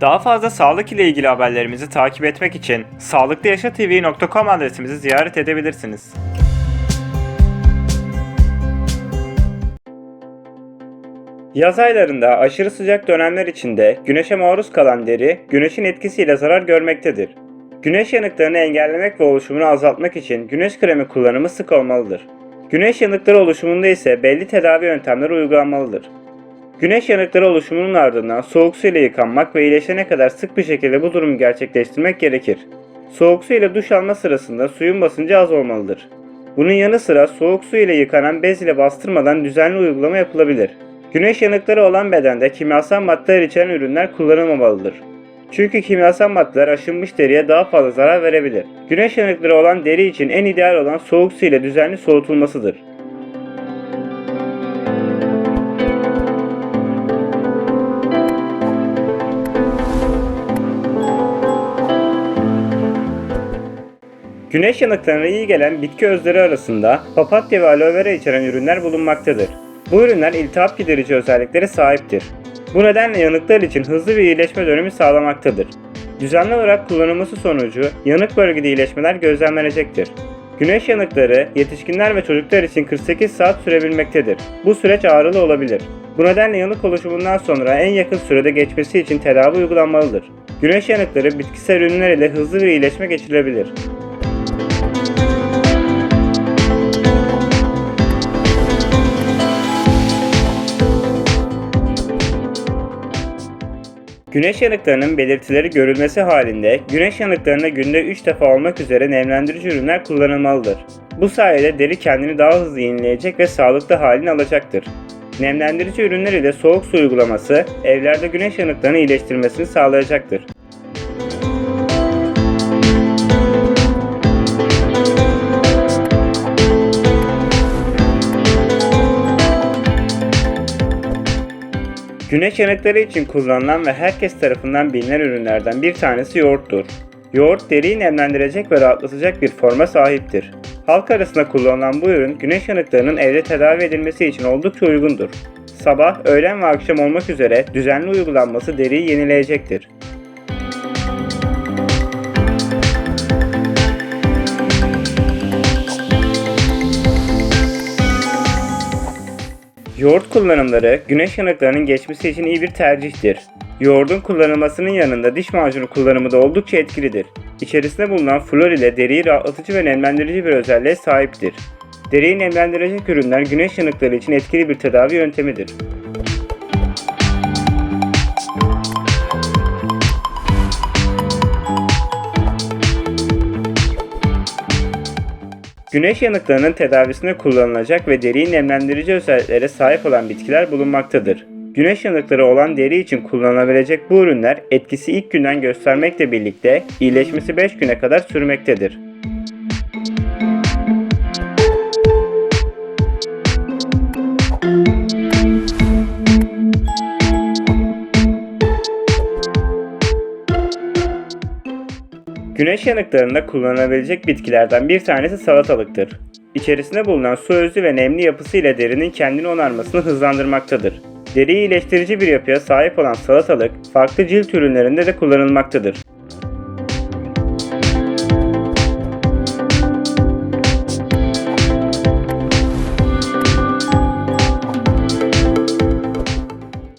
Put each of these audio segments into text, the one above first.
Daha fazla sağlık ile ilgili haberlerimizi takip etmek için sağlıklıyaşatv.com adresimizi ziyaret edebilirsiniz. Yaz aylarında aşırı sıcak dönemler içinde güneşe maruz kalan deri güneşin etkisiyle zarar görmektedir. Güneş yanıklarını engellemek ve oluşumunu azaltmak için güneş kremi kullanımı sık olmalıdır. Güneş yanıkları oluşumunda ise belli tedavi yöntemleri uygulanmalıdır. Güneş yanıkları oluşumunun ardından soğuk su ile yıkanmak ve iyileşene kadar sık bir şekilde bu durumu gerçekleştirmek gerekir. Soğuk su ile duş alma sırasında suyun basıncı az olmalıdır. Bunun yanı sıra soğuk su ile yıkanan bez ile bastırmadan düzenli uygulama yapılabilir. Güneş yanıkları olan bedende kimyasal maddeler içeren ürünler kullanılmamalıdır. Çünkü kimyasal maddeler aşınmış deriye daha fazla zarar verebilir. Güneş yanıkları olan deri için en ideal olan soğuk su ile düzenli soğutulmasıdır. Güneş yanıklarına iyi gelen bitki özleri arasında papatya ve aloe vera içeren ürünler bulunmaktadır. Bu ürünler iltihap giderici özelliklere sahiptir. Bu nedenle yanıklar için hızlı bir iyileşme dönemi sağlamaktadır. Düzenli olarak kullanılması sonucu yanık bölgede iyileşmeler gözlemlenecektir. Güneş yanıkları yetişkinler ve çocuklar için 48 saat sürebilmektedir. Bu süreç ağrılı olabilir. Bu nedenle yanık oluşumundan sonra en yakın sürede geçmesi için tedavi uygulanmalıdır. Güneş yanıkları bitkisel ürünler ile hızlı bir iyileşme geçirilebilir. Güneş yanıklarının belirtileri görülmesi halinde güneş yanıklarına günde 3 defa olmak üzere nemlendirici ürünler kullanılmalıdır. Bu sayede deri kendini daha hızlı yenileyecek ve sağlıklı halini alacaktır. Nemlendirici ürünler ile soğuk su uygulaması evlerde güneş yanıklarını iyileştirmesini sağlayacaktır. Güneş yanıkları için kullanılan ve herkes tarafından bilinen ürünlerden bir tanesi yoğurttur. Yoğurt deriyi nemlendirecek ve rahatlatacak bir forma sahiptir. Halk arasında kullanılan bu ürün güneş yanıklarının evde tedavi edilmesi için oldukça uygundur. Sabah, öğlen ve akşam olmak üzere düzenli uygulanması deriyi yenileyecektir. Yoğurt kullanımları güneş yanıklarının geçmesi için iyi bir tercihtir. Yoğurdun kullanılmasının yanında diş macunu kullanımı da oldukça etkilidir. İçerisinde bulunan flor ile deriyi rahatlatıcı ve nemlendirici bir özelliğe sahiptir. Deriyi nemlendirecek ürünler güneş yanıkları için etkili bir tedavi yöntemidir. Güneş yanıklarının tedavisine kullanılacak ve deriyi nemlendirici özelliklere sahip olan bitkiler bulunmaktadır. Güneş yanıkları olan deri için kullanılabilecek bu ürünler etkisi ilk günden göstermekle birlikte iyileşmesi 5 güne kadar sürmektedir. Güneş yanıklarında kullanılabilecek bitkilerden bir tanesi salatalıktır. İçerisinde bulunan su özü ve nemli yapısı ile derinin kendini onarmasını hızlandırmaktadır. Deriyi iyileştirici bir yapıya sahip olan salatalık, farklı cilt ürünlerinde de kullanılmaktadır.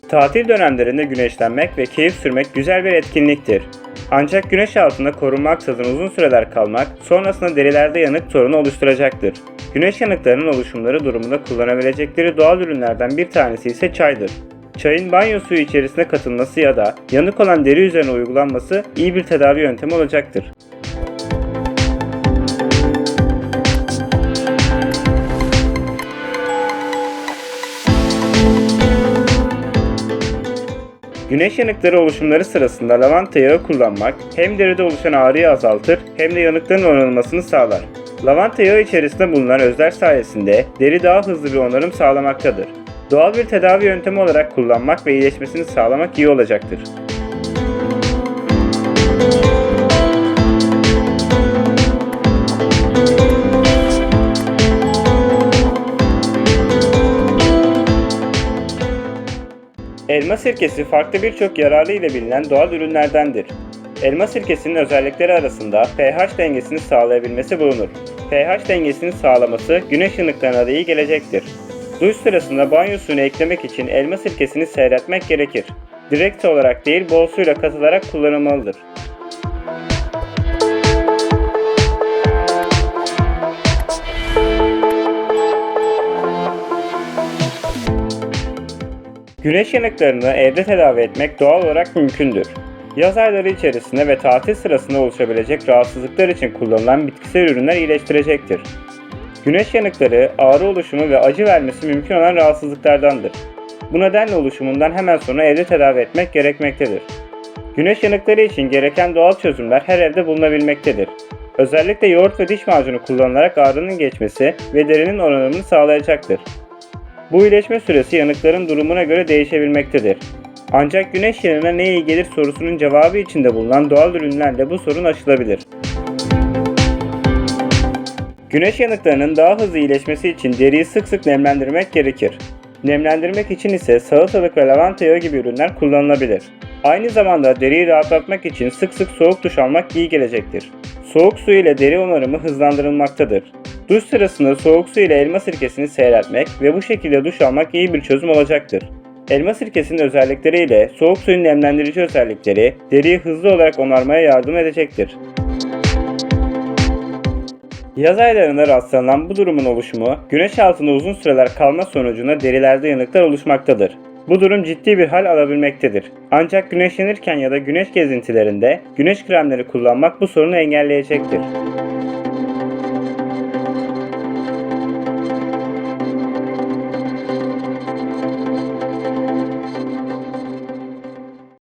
Tatil dönemlerinde güneşlenmek ve keyif sürmek güzel bir etkinliktir. Ancak güneş altında korunmaksızın uzun süreler kalmak sonrasında derilerde yanık sorunu oluşturacaktır. Güneş yanıklarının oluşumları durumunda kullanabilecekleri doğal ürünlerden bir tanesi ise çaydır. Çayın banyo suyu içerisine katılması ya da yanık olan deri üzerine uygulanması iyi bir tedavi yöntemi olacaktır. Güneş yanıkları oluşumları sırasında lavanta yağı kullanmak hem deride oluşan ağrıyı azaltır hem de yanıkların onarılmasını sağlar. Lavanta yağı içerisinde bulunan özler sayesinde deri daha hızlı bir onarım sağlamaktadır. Doğal bir tedavi yöntemi olarak kullanmak ve iyileşmesini sağlamak iyi olacaktır. Elma sirkesi farklı birçok yararı ile bilinen doğal ürünlerdendir. Elma sirkesinin özellikleri arasında pH dengesini sağlayabilmesi bulunur. pH dengesini sağlaması güneş ışınlıklarına da iyi gelecektir. Duş sırasında banyo suyunu eklemek için elma sirkesini seyretmek gerekir. Direkt olarak değil bol suyla katılarak kullanılmalıdır. Güneş yanıklarını evde tedavi etmek doğal olarak mümkündür. Yaz ayları içerisinde ve tatil sırasında oluşabilecek rahatsızlıklar için kullanılan bitkisel ürünler iyileştirecektir. Güneş yanıkları ağrı oluşumu ve acı vermesi mümkün olan rahatsızlıklardandır. Bu nedenle oluşumundan hemen sonra evde tedavi etmek gerekmektedir. Güneş yanıkları için gereken doğal çözümler her evde bulunabilmektedir. Özellikle yoğurt ve diş macunu kullanılarak ağrının geçmesi ve derinin onarımını sağlayacaktır. Bu iyileşme süresi yanıkların durumuna göre değişebilmektedir. Ancak güneş yanına ne iyi gelir sorusunun cevabı içinde bulunan doğal ürünlerle bu sorun aşılabilir. Güneş yanıklarının daha hızlı iyileşmesi için deriyi sık sık nemlendirmek gerekir. Nemlendirmek için ise salatalık ve lavanta yağı gibi ürünler kullanılabilir. Aynı zamanda deriyi rahatlatmak için sık sık soğuk duş almak iyi gelecektir. Soğuk su ile deri onarımı hızlandırılmaktadır. Duş sırasında soğuk su ile elma sirkesini seyretmek ve bu şekilde duş almak iyi bir çözüm olacaktır. Elma sirkesinin özellikleriyle soğuk suyun nemlendirici özellikleri deriyi hızlı olarak onarmaya yardım edecektir. Yaz aylarında rastlanan bu durumun oluşumu, güneş altında uzun süreler kalma sonucunda derilerde yanıklar oluşmaktadır. Bu durum ciddi bir hal alabilmektedir. Ancak güneşlenirken ya da güneş gezintilerinde güneş kremleri kullanmak bu sorunu engelleyecektir.